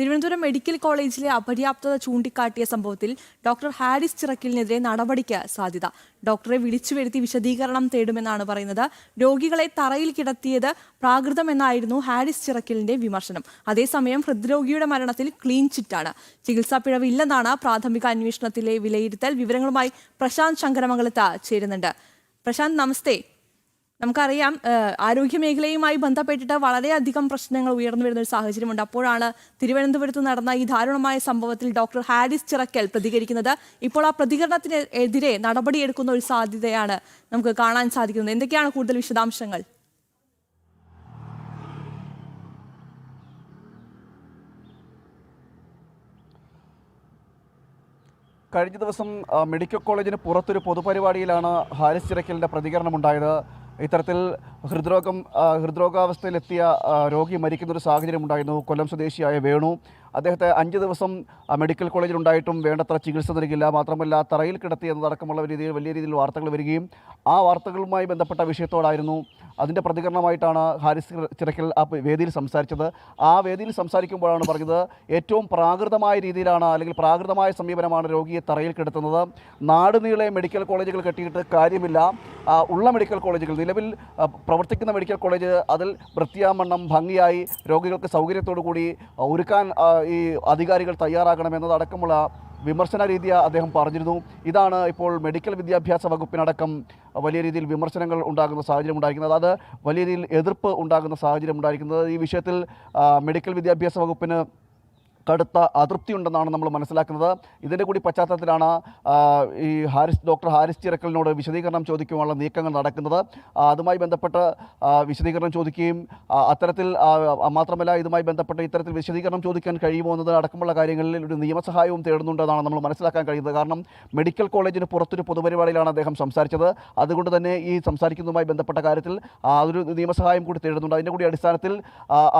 Thiruvananthapuram medical കോളേജിലെ അപര്യാപ്തത ചൂണ്ടിക്കാട്ടിയ സംഭവത്തിൽ ഡോക്ടർ ഹാരിസ് ചിറക്കിലിനെതിരെ നടപടിക്ക് സാധ്യത. ഡോക്ടറെ വിളിച്ചു വരുത്തി വിശദീകരണം തേടുമെന്നാണ് പറയുന്നത്. രോഗികളെ തറയിൽ കിടത്തിയത് പ്രാകൃതമെന്നായിരുന്നു ഹാരിസ് ചിറക്കിലിന്റെ വിമർശനം. അതേസമയം ഹൃദ്രോഗിയുടെ മരണത്തിൽ ക്ലീൻ ചിറ്റാണ്. ചികിത്സാ പിഴവ് ഇല്ലെന്നാണ് പ്രാഥമിക അന്വേഷണത്തിലെ വിലയിരുത്തൽ. വിവരങ്ങളുമായി പ്രശാന്ത് ശങ്കരമംഗലത്ത് ചേരുന്നുണ്ട്. പ്രശാന്ത് നമസ്തേ. നമുക്കറിയാം ആരോഗ്യ മേഖലയുമായി ബന്ധപ്പെട്ടിട്ട് വളരെയധികം പ്രശ്നങ്ങൾ ഉയർന്നു വരുന്ന ഒരു സാഹചര്യമുണ്ട്. അപ്പോഴാണ് തിരുവനന്തപുരത്ത് നടന്ന ഈ ദാരുണമായ സംഭവത്തിൽ ഡോക്ടർ ഹാരിസ് ചിറക്കൽ പ്രതികരിക്കുന്നത്. ഇപ്പോൾ ആ പ്രതികരണത്തിനെതിരെ നടപടിയെടുക്കുന്ന ഒരു സാധ്യതയാണ് നമുക്ക് കാണാൻ സാധിക്കുന്നത്. എന്തൊക്കെയാണ് കൂടുതൽ വിശദാംശങ്ങൾ? കഴിഞ്ഞ ദിവസം മെഡിക്കൽ കോളേജിന് പുറത്തൊരു പൊതുപരിപാടിയിലാണ് ഹാരിസ് ചിറക്കലിന്റെ പ്രതികരണമുണ്ടായത്. ഇത്തരത്തിൽ ഹൃദ്രോഗം ഹൃദ്രോഗാവസ്ഥയിലെത്തിയ രോഗി മരിക്കുന്ന ഒരു സാഹചര്യം ഉണ്ടായിരുന്നു. കൊല്ലം സ്വദേശിയായ വേണു. അദ്ദേഹത്തെ അഞ്ച് ദിവസം മെഡിക്കൽ കോളേജിൽ ഉണ്ടായിട്ടും വേണ്ടത്ര ചികിത്സ നൽകില്ല. മാത്രമല്ല തറയിൽ കിടത്തി എന്നതടക്കമുള്ള രീതിയിൽ വലിയ രീതിയിൽ വാർത്തകൾ വരികയും ആ വാർത്തകളുമായി ബന്ധപ്പെട്ട വിഷയത്തോടായിരുന്നു അതിന്റെ പ്രതികരണമായിട്ടാണ് ഹാരിസ് ചിറക്കൽ ആ വേദിയിൽ സംസാരിച്ചത്. ആ വേദിയിൽ സംസാരിക്കുമ്പോഴാണ് പറഞ്ഞത് ഏറ്റവും പ്രാകൃതമായ രീതിയിലാണ് അല്ലെങ്കിൽ പ്രാകൃതമായ സമീപനമാണ് രോഗിയെ തറയിൽ കിടത്തുന്നത്. നാടുനീളെ മെഡിക്കൽ കോളേജുകൾ കെട്ടിയിട്ട് കാര്യമില്ല. ഉള്ള മെഡിക്കൽ കോളേജുകൾ നിലവിൽ പ്രവർത്തിക്കുന്ന മെഡിക്കൽ കോളേജ് അതിൽ വൃത്തിയാമണ്ണം ഭംഗിയായി രോഗികൾക്ക് സൗകര്യത്തോടു കൂടി ഒരുക്കാൻ ഈ അധികാരികൾ തയ്യാറാകണമെന്നതടക്കമുള്ള വിമർശന രീതി അദ്ദേഹം പറഞ്ഞിരുന്നു. ഇതാണ് ഇപ്പോൾ മെഡിക്കൽ വിദ്യാഭ്യാസ വകുപ്പിനടക്കം വലിയ രീതിയിൽ വിമർശനങ്ങൾ ഉണ്ടാകുന്ന സാഹചര്യം ഉണ്ടായിരിക്കുന്നത്. അത് വലിയ രീതിയിൽ എതിർപ്പ് ഉണ്ടാകുന്ന സാഹചര്യം ഉണ്ടായിരിക്കുന്നത്. ഈ വിഷയത്തിൽ മെഡിക്കൽ വിദ്യാഭ്യാസ വകുപ്പിന് കടുത്ത അതൃപ്തി ഉണ്ടെന്നാണ് നമ്മൾ മനസ്സിലാക്കുന്നത്. ഇതിന്റെ കൂടി പശ്ചാത്തലത്തിലാണ് ഈ ഹാരിസ് ഡോക്ടർ ഹാരിസ് ചിറക്കലിനോട് വിശദീകരണം ചോദിക്കുവാനുള്ള നീക്കങ്ങൾ നടക്കുന്നത്. അതുമായി ബന്ധപ്പെട്ട് വിശദീകരണം ചോദിക്കുകയും അത്തരത്തിൽ മാത്രമല്ല ഇതുമായി ബന്ധപ്പെട്ട് ഇത്തരത്തിൽ വിശദീകരണം ചോദിക്കാൻ കഴിയുമോ എന്നത് അടക്കമുള്ള കാര്യങ്ങളിൽ ഒരു നിയമസഹായവും തേടുന്നുണ്ടെന്നാണ് നമ്മൾ മനസ്സിലാക്കാൻ കഴിയുന്നത്. കാരണം മെഡിക്കൽ കോളേജിന് പുറത്തൊരു പൊതുപരിപാടിയിലാണ് അദ്ദേഹം സംസാരിച്ചത്. അതുകൊണ്ട് തന്നെ ഈ സംസാരിക്കുന്നതുമായി ബന്ധപ്പെട്ട കാര്യത്തിൽ അതൊരു നിയമസഹായം കൂടി തേടുന്നുണ്ട്. അതിന്റെ കൂടി അടിസ്ഥാനത്തിൽ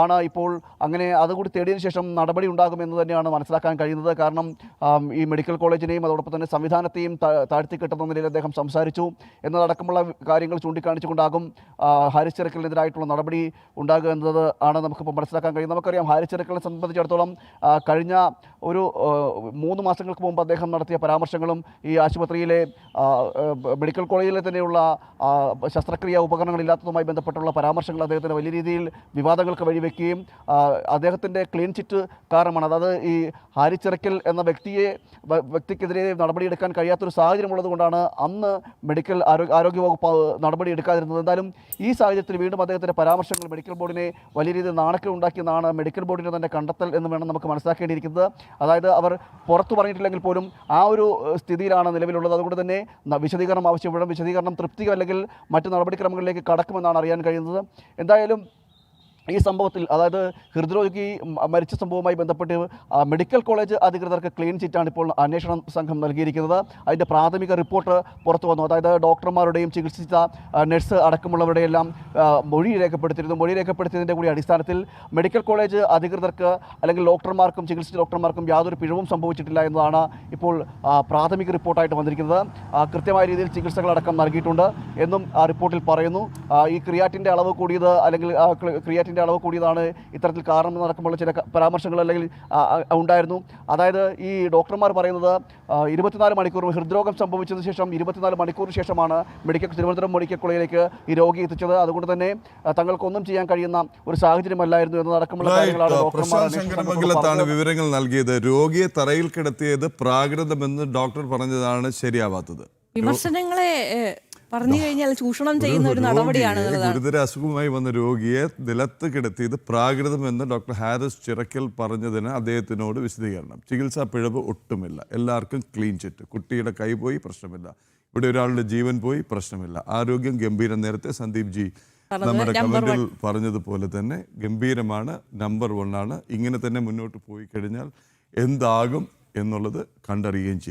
ആണ് ഇപ്പോൾ അങ്ങനെ അതുകൂടി തേടിയതിനു ശേഷം നടപടി ഉണ്ടാകുമെന്ന് തന്നെയാണ് മനസ്സിലാക്കാൻ കഴിയുന്നത്. കാരണം ഈ മെഡിക്കൽ കോളേജിനെയും അതോടൊപ്പം തന്നെ സംവിധാനത്തെയും താഴ്ത്തിക്കെട്ടുന്ന താഴ്ത്തി കിട്ടുന്ന നിലയിൽ അദ്ദേഹം സംസാരിച്ചു. എന്നതടക്കമുള്ള കാര്യങ്ങൾ ചൂണ്ടിക്കാണിച്ചുകൊണ്ടാകും ആ, ഹാരിസ് ചിറക്കലിനെതിരായിട്ടുള്ള നടപടി ഉണ്ടാകുക എന്നത് ആണ് നമുക്കിപ്പോൾ മനസ്സിലാക്കാൻ കഴിയുന്നത്. നമുക്കറിയാം ഹാരിസ് ചിറക്കലിനെ സംബന്ധിച്ചിടത്തോളം കഴിഞ്ഞ ഒരു മൂന്ന് മാസങ്ങൾക്ക് മുമ്പ് അദ്ദേഹം നടത്തിയ പരാമർശങ്ങളും ഈ ആശുപത്രിയിലെ മെഡിക്കൽ കോളേജിലെ തന്നെയുള്ള ശസ്ത്രക്രിയ ഉപകരണങ്ങളില്ലാത്തതുമായി ബന്ധപ്പെട്ടുള്ള പരാമർശങ്ങൾ അദ്ദേഹത്തിന് വലിയ രീതിയിൽ വിവാദങ്ങൾക്ക് വഴിവെക്കുകയും അദ്ദേഹത്തിന്റെ ക്ലീൻ ചിറ്റ് കാരണമാണ് അതായത് ഈ ഹാരിച്ചിറക്കൽ എന്ന വ്യക്തിയെ വ്യക്തിക്കെതിരെ നടപടിയെടുക്കാൻ കഴിയാത്തൊരു സാഹചര്യം ഉള്ളതുകൊണ്ടാണ് അന്ന് മെഡിക്കൽ ആരോഗ്യ ആരോഗ്യവകുപ്പ് നടപടി എടുക്കാതിരുന്നത് എന്തായാലും ഈ സാഹചര്യത്തിൽ വീണ്ടും അദ്ദേഹത്തിന്റെ പരാമർശങ്ങൾ മെഡിക്കൽ ബോർഡിനെ വലിയ രീതിയിൽ നാണക്കം ഉണ്ടാക്കിയെന്നാണ് മെഡിക്കൽ ബോർഡിന്റെ തന്നെ കണ്ടെത്തൽ എന്ന് വേണം നമുക്ക് മനസ്സിലാക്കേണ്ടിയിരിക്കുന്നത്. അതായത് അവർ പുറത്തു പറഞ്ഞിട്ടില്ലെങ്കിൽ പോലും ആ ഒരു സ്ഥിതിയിലാണ് നിലവിലുള്ളത്. അതുകൊണ്ട് തന്നെ വിശദീകരണം ആവശ്യപ്പെടും. വിശദീകരണം തൃപ്തി അല്ലെങ്കിൽ മറ്റ് നടപടിക്രമങ്ങളിലേക്ക് കടക്കുമെന്നാണ് അറിയാൻ കഴിയുന്നത്. എന്തായാലും ഈ സംഭവത്തിൽ അതായത് ഹൃദ്രോഗി മരിച്ച സംഭവവുമായി ബന്ധപ്പെട്ട് മെഡിക്കൽ കോളേജ് അധികൃതർക്ക് ക്ലീൻ ചിറ്റാണ് ഇപ്പോൾ അന്വേഷണ സംഘം നൽകിയിരിക്കുന്നത്. അതിന്റെ പ്രാഥമിക റിപ്പോർട്ട് പുറത്തു വന്നു. അതായത് ഡോക്ടർമാരുടെയും ചികിത്സിച്ച നഴ്സ് അടക്കമുള്ളവരുടെയെല്ലാം മൊഴി രേഖപ്പെടുത്തിയിരുന്നു. മൊഴി രേഖപ്പെടുത്തിയതിന്റെ കൂടി അടിസ്ഥാനത്തിൽ മെഡിക്കൽ കോളേജ് അധികൃതർക്ക് അല്ലെങ്കിൽ ഡോക്ടർമാർക്കും ചികിത്സിച്ച ഡോക്ടർമാർക്കും യാതൊരു പിഴവും സംഭവിച്ചിട്ടില്ല എന്നതാണ് ഇപ്പോൾ പ്രാഥമിക റിപ്പോർട്ടായിട്ട് വന്നിരിക്കുന്നത്. കൃത്യമായ രീതിയിൽ ചികിത്സകളടക്കം നൽകിയിട്ടുണ്ട് എന്നും ആ റിപ്പോർട്ടിൽ പറയുന്നു. ഈ ക്രിയാറ്റിന്റെ അളവ് കൂടിയത് അല്ലെങ്കിൽ ആ ക്രി- അളവ് കൂടിയതാണ് ഇത്തരത്തിൽ കാരണം നടക്കുമ്പോൾ ചില പരാമർശങ്ങൾ അല്ലെങ്കിൽ ഉണ്ടായിരുന്നു. അതായത് ഈ ഡോക്ടർമാർ പറയുന്നത് ഇരുപത്തിനാല് മണിക്കൂർ ഹൃദ്രോഗം സംഭവിച്ചതിന് ശേഷം ഇരുപത്തിനാല് മണിക്കൂറിന് ശേഷമാണ് മെഡിക്കൽ തിരുവനന്തപുരം മെഡിക്കൽ കോളേജിലേക്ക് ഈ രോഗി എത്തിച്ചത്. അതുകൊണ്ട് തന്നെ തങ്ങൾക്കൊന്നും ചെയ്യാൻ കഴിയുന്ന ഒരു സാഹചര്യമല്ലായിരുന്നു എന്നതടക്കമുള്ള കാര്യങ്ങളാണ് ഡോക്ടർമാർ വിവരങ്ങൾ നൽകിയത്. രോഗിയെ തറയിൽ കിടത്തിയത് പ്രാകൃതമെന്ന് ഡോക്ടർ പറഞ്ഞതാണ് ശരിയാവാത്തത്. വിമർശനങ്ങളെ പറഞ്ഞു കഴിഞ്ഞാൽ ചൂഷണം ചെയ്യുന്ന ഒരു നടപടിയാണ് ഗുരുതര അസുഖമായി വന്ന രോഗിയെ നിലത്ത് കിടത്തിയത് പ്രാകൃതമെന്ന് ഡോക്ടർ ഹാരിസ് ചിറക്കൽ പറഞ്ഞതിന് അദ്ദേഹത്തിനോട് വിശദീകരണം. ചികിത്സാ പിഴവ് ഒട്ടുമില്ല. എല്ലാവർക്കും ക്ലീൻ ചിറ്റ്. കുട്ടിയുടെ കൈ പോയി പ്രശ്നമില്ല. ഇവിടെ ഒരാളുടെ ജീവൻ പോയി പ്രശ്നമില്ല. ആരോഗ്യം ഗംഭീരം. നേരത്തെ സന്ദീപ് ജി നമ്മുടെ കമന്റിൽ പറഞ്ഞതുപോലെ തന്നെ ഗംഭീരമാണ് നമ്പർ വൺ ആണ്. ഇങ്ങനെ തന്നെ മുന്നോട്ട് പോയി കഴിഞ്ഞാൽ എന്താകും എന്നുള്ളത് കണ്ടറിയുകയും ചെയ്യാം.